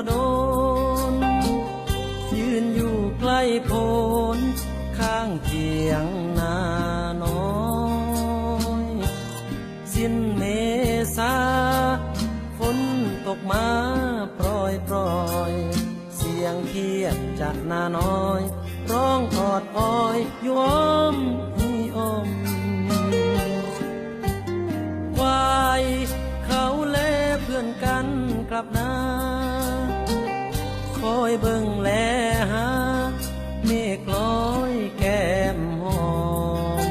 ระโดน ยืนอยู่ใกล้โพนข้างเทียงนาน้อย สิ้นเมษาฝนตกมาโปรยโปรยเสียงเทียบจากนาน้อย ร้องออดอ้อยยวอมฮีอมควายเขาเล่เพื่อนกันกลับนา คอยเบิ่งแลหาเมฆลอยแก้มหอม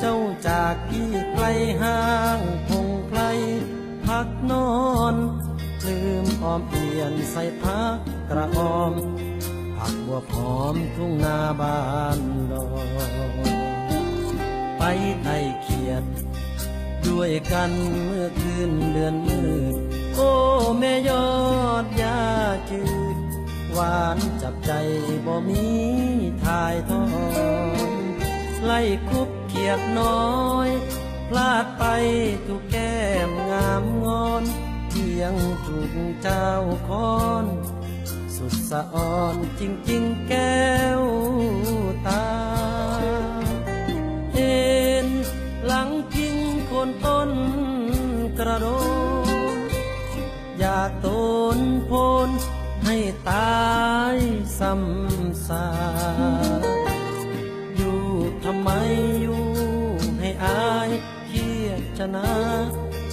เจ้าจากพี่ไกลห้างคงไกลพักนอนลืมออมเปลี่ยนใส่พักกระออมผักบัวพร้อมทุ่งนาบ้านดอนไปไต่เขียด ด้วยกันเมื่อคืนเดือนมืด โอ้แม่ยอดยาจืด หวานจับใจบ่มีทายทอนไล่คุบเขียดน้อย พลาดไปถูกแก้มงามงอนเพียงถูกเจ้าคอน สุดสะอ่อนจริงๆแก้วตา เห็นหลังพิงคนต้นกระโดด อยากโตนโพนให้ตายซ้ำซาอยู่ทำไมอยู่ให้อายเครียดชนะ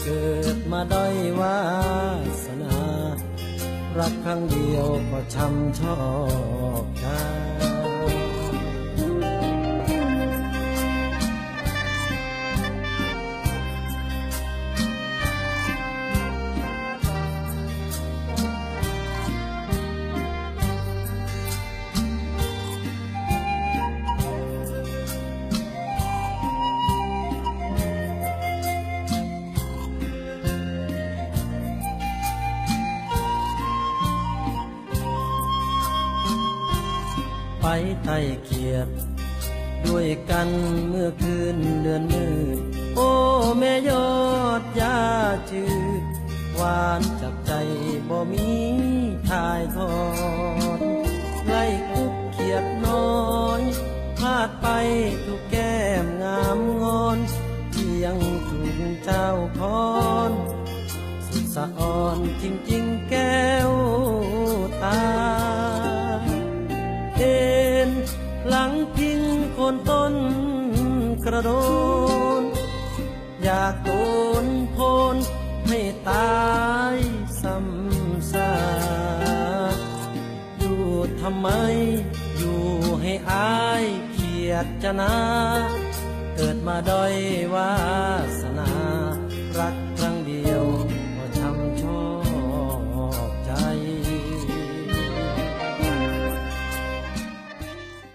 เกิดมาด้อยวาสนา รักครั้งเดียวก็ช้ำชอกชา ไปไต่เกียรติด้วยกันเมื่อคืนเดือนมืดโอ้แม่ยอดยาจืดหวานจับใจบ่มีทายทอดไล่คุกเขียดน้อยพลาดไปถูกแก้มงามงอนเพียงถูกเจ้าคอน สุดสะอ่อนจริงๆแก้ว ระโดน อยากโนโพนให้ตายซ้ำซากอยู่ทำไม อยู่ให้อายเกียดจะนา เกิดมาด้อยวา